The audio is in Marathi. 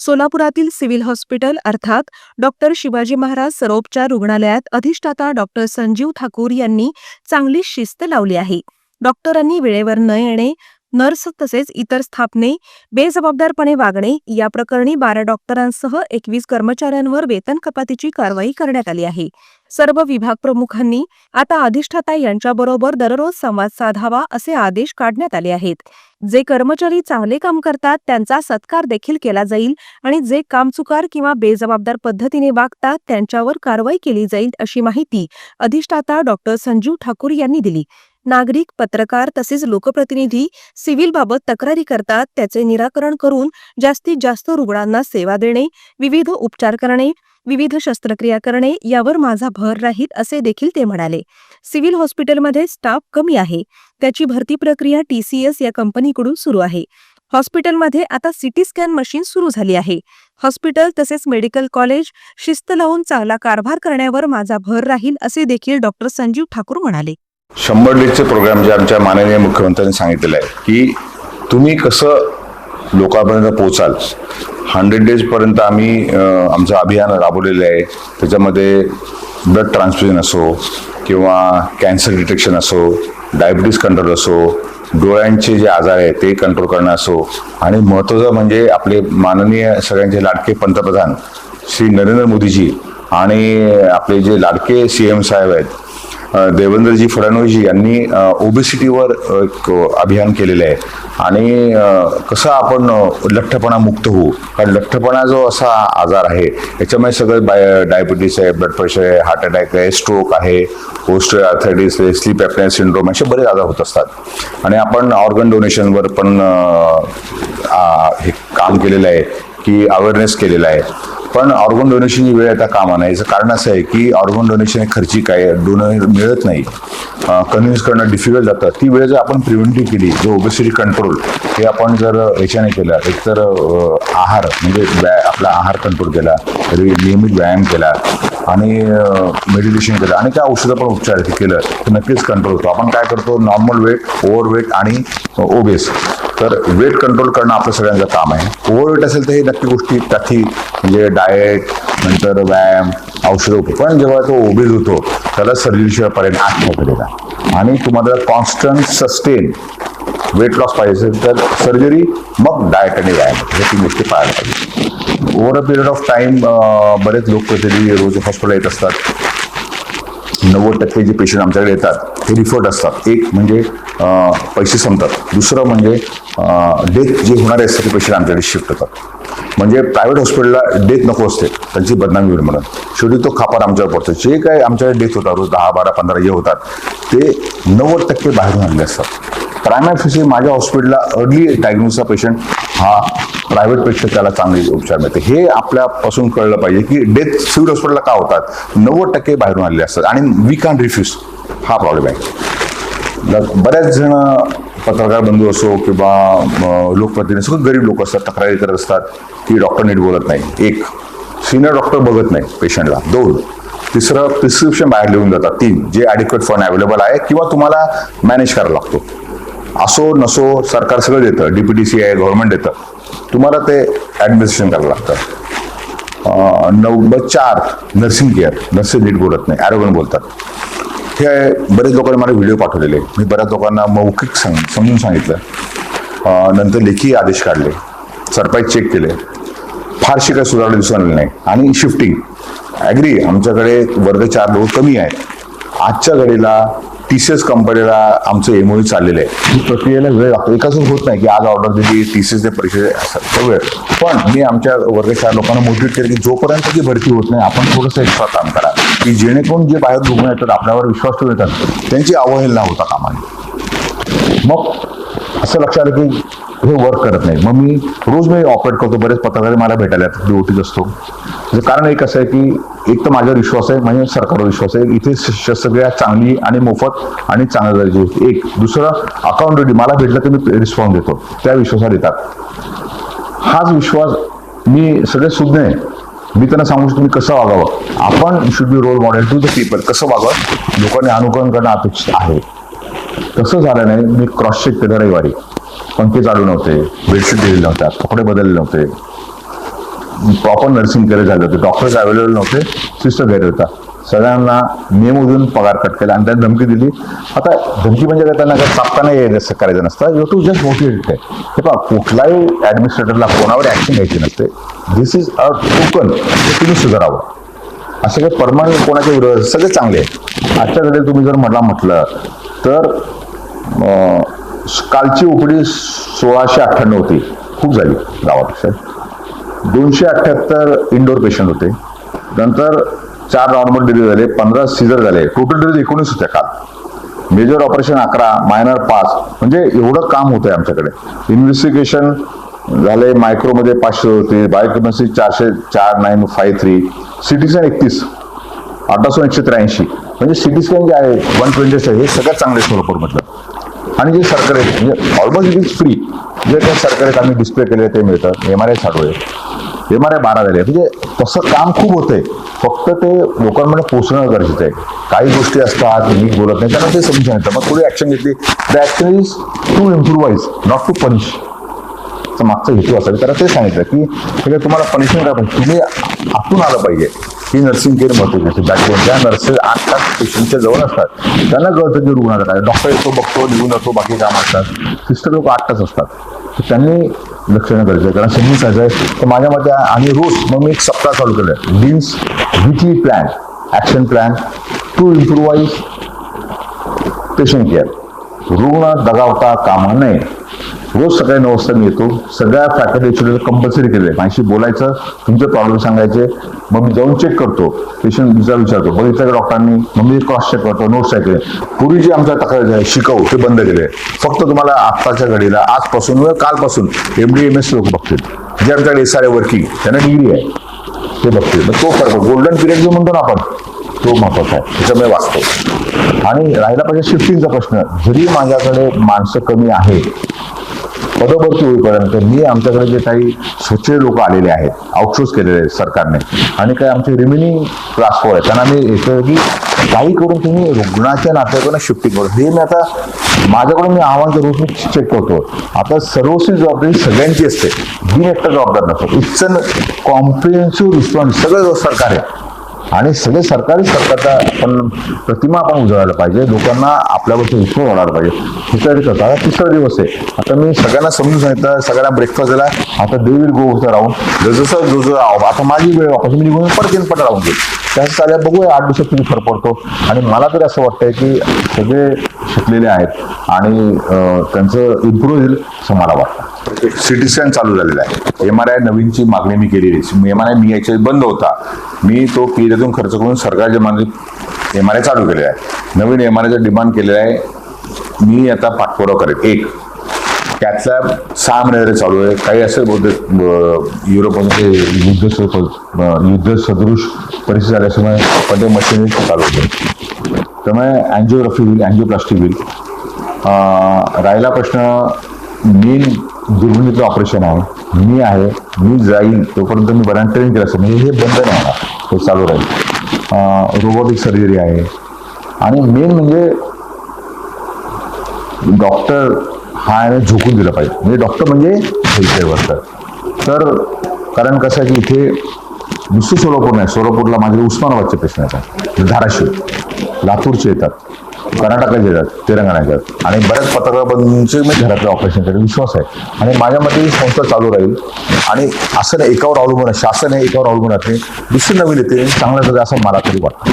सोलापुरातील सिव्हिल हॉस्पिटल अर्थात डॉक्टर शिवाजी महाराज सरोपचार रुग्णालयात अधिष्ठाता डॉक्टर संजीव ठाकूर यांनी चांगली शिस्त लावली आहे. डॉक्टरांनी वेळेवर न येणे नर्स तसेच इतर स्थापने बेजबाबदारपणे वागणे या प्रकरणी बारा डॉक्टरांसह एकवीस कर्मचाऱ्यांवर वेतन कपातीची कारवाई करण्यात आली आहे. सर्व विभाग प्रमुखांनी आता अधिष्ठाता यांच्याबरोबर दररोज संवाद साधावा असे आदेश काढण्यात आले आहेत. जे कर्मचारी चांगले काम करतात त्यांचा सत्कार देखील केला जाईल आणि जे कामचुकार किंवा बेजबाबदार पद्धतीने वागतात त्यांच्यावर कारवाई केली जाईल अशी माहिती अधिष्ठाता डॉक्टर संजीव ठाकूर यांनी दिली. नागरिक पत्रकार तसेच लोकप्रतिनिधी सिव्हिल बाबत तक्रारी करतात त्याचे निराकरण करून जास्तीत जास्त रुग्णांना सेवा देणे विविध उपचार करणे विविध शस्त्रक्रिया करणे यावर माझा भर राहील असे देखील ते म्हणाले. सिव्हिल हॉस्पिटलमध्ये स्टाफ कमी आहे. त्याची भरती प्रक्रिया टीसीएस या कंपनीकडून सुरू आहे. हॉस्पिटलमध्ये आता सिटी स्कॅन मशीन सुरू झाली आहे. हॉस्पिटल तसेच मेडिकल कॉलेज शिस्त लावून चांगला कारभार करण्यावर माझा भर राहील असे देखील डॉक्टर संजीव ठाकूर म्हणाले. शंभर डेजचे प्रोग्राम जे आमच्या माननीय मुख्यमंत्र्यांनी सांगितलेलं आहे की तुम्ही कसं लोकांपर्यंत पोचाल हंड्रेड डेजपर्यंत आम्ही आमचं अभियान राबवलेलं आहे. त्याच्यामध्ये ब्लड ट्रान्सफ्युजन असो किंवा कॅन्सर डिटेक्शन असो डायबिटीस कंट्रोल असो डोळ्यांचे जे आजार आहेत ते कंट्रोल करणं असो. आणि महत्त्वाचं म्हणजे आपले माननीय सगळ्यांचे लाडके पंतप्रधान श्री नरेंद्र मोदीजी आणि आपले जे लाडके सी एम साहेब आहेत देवेंद्रजी फडणवीसजी यांनी ओबेसिटीवर एक अभियान केलेलं आहे. आणि कसं आपण लठ्ठपणा मुक्त होऊ? कारण लठ्ठपणा जो असा आजार आहे याच्यामुळे सगळं बाय डायबिटीस आहे ब्लड प्रेशर आहे हार्ट अटॅक आहे स्ट्रोक आहे पोस्ट आर्थरायटिस आहे स्लीप ॲपनेस सिंड्रोम असे बरेच आजार होत असतात. आणि आपण ऑर्गन डोनेशनवर पण हे काम केलेलं आहे की अवेअरनेस केलेला आहे. पण ऑर्गन डोनेशनची वेळ आता कामा नाही याचं कारण असं आहे की ऑर्गन डोनेशन हे खर्चिक आहे डोनर मिळत नाही. कन्व्हिन्स करणं डिफिकल्ट जातं. ती वेळ जर आपण प्रिव्हेंटिव्ह केली जो ओबेसिटी कंट्रोल हे आपण जर याच्याने केलं एकतर आहार म्हणजे व्या आपला आहार कंट्रोल केला नियमित व्यायाम केला आणि मेडिटेशन केलं. आणि त्या औषधं पण उपचार केलं तर नक्कीच कंट्रोल होतो. आपण काय करतो? नॉर्मल वेट ओव्हर वेट आणि ओबेस तर वेट कंट्रोल करणं आपलं सगळ्यांचं काम आहे. ओव्हरवेट असेल तर हे नक्की गोष्टी त्याची म्हणजे डाएट नंतर व्यायाम औषध होतो. पण जेव्हा तो ओबेज होतो त्याला सर्जरीशिवाय पर्यंत आठ ठेवलेला आणि तुम्हाला कॉन्स्टंट सस्टेन वेट लॉस पाहिजे असेल तर सर्जरी मग डाएट आणि व्यायाम. हे तीन गोष्टी पाहायला पाहिजे. Over a period of time बरेच लोक तरी रोज हॉस्पिटल येत असतात. नव्वद टक्के जे पेशंट आमच्याकडे येतात हे रिफर्ड असतात. एक म्हणजे पैसे संपतात. दुसरं म्हणजे डेथ जे होणारे असतात ते पेशंट आमच्याकडे शिफ्ट होतात. म्हणजे प्रायव्हेट हॉस्पिटलला डेथ नको असते. त्यांची बदनामी होईल म्हणून. शेवटी तो खापर आमच्यावर पडतो. जे काय आमच्याकडे डेथ होतात रोज दहा बारा पंधरा जे होतात ते नव्वद टक्के बाहेरून आणले असतात. प्रायमरी फिसी माझ्या हॉस्पिटलला अर्ली डायग्नोसचा पेशंट हा प्रायव्हेटपेक्षा त्याला चांगले उपचार मिळते. हे आपल्यापासून कळलं पाहिजे की डेथ सिव्हिल हॉस्पिटलला का होतात? नव्वद टक्के बाहेरून आलेले असतात. आणि वी कॅन रिफ्यूज हा प्रॉब्लेम आहे. बऱ्याच जण पत्रकार बंधू असो किंवा लोकप्रतिनिधी सगळं गरीब लोक असतात तक्रारी करत असतात की डॉक्टर नीट बोलत नाही. एक सिनियर डॉक्टर बघत नाही पेशंटला दोन तिसरं प्रिस्क्रिप्शन बाहेर लिहून जातात तीन जे ॲडिक्वेट फंड अवेलेबल आहे किंवा तुम्हाला मॅनेज करायला लागतो. असो नसो सरकार सगळं देतं. डीपीटीसी आहे गव्हर्नमेंट देतं. तुम्हाला ते ॲडमिनिस्ट्रेशन करायला लागतं. नव्वद चार नर्सिंग केअर नर्सिंग नीट बोलत नाही. ॲरोगन बोलतात. हे बरेच लोकांनी मला व्हिडिओ पाठवलेले. मी बऱ्याच लोकांना मौखिक सांग समजून सांगितलं. नंतर लेखी आदेश काढले. सरप्राईज चेक केले. फारशी काही सुधारणा दिसून आली नाही. आणि शिफ्टिंग ॲग्री आमच्याकडे वर्ग चार लोक कमी आहेत आजच्या घडीला टी सी एस कंपनीला आमचं एमओयू चाललेलं आहे. ही प्रक्रियेला वेळ लागतो. एकाच होत नाही की आज ऑर्डर दिली टी सी एसच्या परीक्षे वेळ. पण मी आमच्या वर्गशाळा लोकांना मोटिवेट केलं की जोपर्यंत ती भरती होत नाही आपण थोडंसं एक्स्ट्रा काम करा. की जेणेकरून जे बाहेर रुग्ण येतात आपल्यावर विश्वास ठेवून येतात त्यांची अवहेलना होता कामाने मग असं लक्षात आलं की हे वर्क करत नाही. मग मी रोज मी ऑपरेट करतो बरेच पत्रकार मला भेटायला येतात ड्युटीत असतो. म्हणजे कारण एक असं आहे की एक तर माझ्यावर विश्वास आहे म्हणजे सरकारवर विश्वास आहे. इथे शस्त्रक्रिया चांगली आणि मोफत आणि चांगल्या दर्जाची होती एक. दुसरं अकाउंटेबिलिटी मला भेटलं तर मी रिस्पॉन्स देतो. त्या विश्वासात येतात. हाच विश्वास मी सगळे सुज्ञ आहे. मी त्यांना सांगू शकतो तुम्ही कसं वागावं? आपण should be role model to the people कसं वागावं? लोकांनी अनुकरण करणं अपेक्षित आहे. तसं झालं नाही. मी क्रॉस चेक केलं रविवारी. पंखे चालू नव्हते बेडशीट दिलेले नव्हत्या कपडे बदलले नव्हते. प्रॉपर नर्सिंग केलं झालं होतं. डॉक्टर्स अवेलेबल नव्हते सिस्टर गैर होता. सगळ्यांना नियमोजून पगार कट केला आणि त्यांनी धमकी दिली. आता धमकी म्हणजे काय? त्यांना काय चापताना हे असं करायचं नसतं. यू टू जस्ट मोटिवेटेड आहे हे पहा कुठलाही ॲडमिनिस्ट्रेटरला कोणावर ॲक्शन घ्यायची नसते. दिस इज अ टोकन ते तुम्ही सुधारावं. असं काही परमानंट कोणाच्या विरोधात सगळे चांगले आहेत. आजच्या घडीला तुम्ही जर मला म्हटलं तर कालची उपडी सोळाशे अठ्ठ्याण्णव होती. खूप झाली गावापेक्षा दोनशे अठ्ठ्याहत्तर इंडोर पेशंट होते. नंतर चार नॉर्मल डिलिव्हरी झाले पंधरा सीझर झाले. टोटल डिलिव्हरी एकोणीस होत्या काल. मेजर ऑपरेशन अकरा मायनर पाच. म्हणजे एवढं काम होतंय आमच्याकडे. इन्व्हेस्टिगेशन झाले मायक्रोमध्ये पाचशे होते बायोकेमिस्ट्री चारशे चार नाईन फाय थ्री सिटीजन एकतीस. अठराशे एकशे त्र्याऐंशी. म्हणजे सिटी स्कॅन जे आहे वन ट्वेंटी हे सगळ्यात चांगले सोलापूरमधलं. आणि जे सरकारी म्हणजे ऑलमोस्ट इट इज फ्री जे काही सरकारी आम्ही डिस्प्ले केले ते मिळतं एम आर आय चालू एम आर आय बारा झाले. म्हणजे तसं काम खूप होतंय. फक्त ते लोकांमध्ये पोचणं गरजेचं आहे. काही गोष्टी असतात नीट बोलत नाही. त्यांना ते समजून येतं. मग थोडी ॲक्शन घेतली. The action is to improvise not to punish मागचा हेतू असेल त्याला ते सांगितलं की म्हणजे तुम्हाला पनिशमेंट काय पाहिजे तुम्ही आतून आलं पाहिजे. ही नर्सिंग केअर महत्वाची बॅकबोन ज्या नर्सेस आठ तास पेशंटच्या जवळ असतात त्यांना कळतं की रुग्णाला काय डॉक्टर येतो बघतो निघून जातो बाकी काम असतात. सिस्टर लोक आठ तास असतात. तर त्यांनी लक्ष देणं गरजेचं आहे. कारण समजून सांगायचं आहे. तर माझ्या मते आणि रोज मग मी एक सप्ताह चालू केलं आहे dean's weekly plan action plan to improvise patient care रुग्ण दगावता कामा नये. रोज सकाळी नऊ वाजता मी येतो. सगळ्या फॅकल्टी एज्युकेटर कंपल्सरी आहे माझ्याशी बोलायचं तुमचे प्रॉब्लेम सांगायचे. मग मी जाऊन चेक करतो. पेशंट विचार विचारतो. बघितलं का डॉक्टरांनी मग मी क्रॉस चेक करतो नोट्स ऐकले. पूर्वी जे आमचा तक्रार आहे, शिकवू ते बंद केले. फक्त तुम्हाला आत्ताच्या घडीला आजपासून व कालपासून एम डी एम एस लोक बघतील. जे आमच्याकडे एस आर वर्किंग त्यांना डिग्री आहे. ते बघतील. मग तो फरक गोल्डन पिरियड जो म्हणतो ना आपण तो महत्त्वाचा आहे. त्याच्यामुळे वाचतो. आणि राहिला पाहिजे शिफ्टिंगचा प्रश्न. जरी माझ्याकडे माणसं कमी आहे पदभरती होईपर्यंत मी आमच्याकडे जे काही सुचे लोक आलेले आहेत आउटसोर्स केलेले आहेत सरकारने आणि काही आमचे रिमेनिंग क्लास आहे आहेत. त्यांना मी येतं की काही करून तुम्ही रुग्णाच्या नात्याकडून शिफ्टिंग करू. हे मी आता माझ्याकडून मी आव्हान करून मी चेक करतो. आता सर्वस्वी जबाबदारी सगळ्यांची असते. मी एकटा जबाबदार नसतो. इट्स अन कॉम्प्रिहेन्सिव्ह रिस्पॉन्स सगळं सरकार आहे. आणि सगळे सरकारी सरकारचा पण प्रतिमा आपण उजळायला पाहिजे. लोकांना आपल्याबद्दल विश्वास होणार पाहिजे. तिसरा तयारी आता तिसरा दिवस आहे. आता मी सगळ्यांना समजून सांगितलं सगळ्यांना ब्रेकफास्ट दिला. आता देवीर गो होतं राहून जसं जसं आता माझी वेळ वापस मी निघून परत येऊन राहून गेली त्याच चालेल बघूया आठ दिवसात किती फरक पडतो. आणि मला तरी असं वाटतंय की सगळे शिकलेले आहेत आणि त्यांचं इम्प्रूव्ह होईल असं मला वाटतं. सिटी स्कॅन चालू झालेला आहे. एम आर आय नवीनची मागणी मी केलेली एम आर आय मी याच्या बंद होता. मी तो पीएतून खर्च करून सरकारच्या मागे एम आर आय चालू केलेला आहे. नवीन एम आर आयचा डिमांड केलेला आहे. मी आता पाठपुरावा करेन. एक. त्यातल्या सहा महिने चालू आहे. काही असे बहुतेक युरोपमध्ये युद्ध स- युद्ध सदृश परिस्थिती झाल्यामुळे पण ते मशिनरी चालू होते. त्यामुळे अँजिओग्राफी होईल अँजिओप्लास्टिक होईल. राहिला प्रश्न मेन दुर्बिणीचं ऑपरेशन आहे. मी आहे मी जाईल तोपर्यंत मी बऱ्याच ट्रेन केलं असेल. म्हणजे हे बंद नाही होणार. तो चालू राहील. रोबोटिक सर्जरी आहे. आणि मेन म्हणजे डॉक्टर हा झोकून दिलं पाहिजे. म्हणजे डॉक्टर म्हणजे हेल्थकेअर वर्कर तर कारण कसं आहे की इथे नुसतं सोलापूर नाही सोलापूरला माझे उस्मानाबादचे पेशंट येतात. धाराशिव लातूरचे येतात कर्नाटकाचे येतात तेलंगणाचे येतात. आणि बऱ्याच पत्रकारांचे मी घरातल्या ऑपरेशनकडे विश्वास आहे. आणि माझ्या मते ही संस्था चालू राहील. आणि असं नाही एकावर अवलंबून शासन हे एकावर अवलंबून राहते दुसरी नवीन येते चांगलं करते असं मला तरी वाटतं.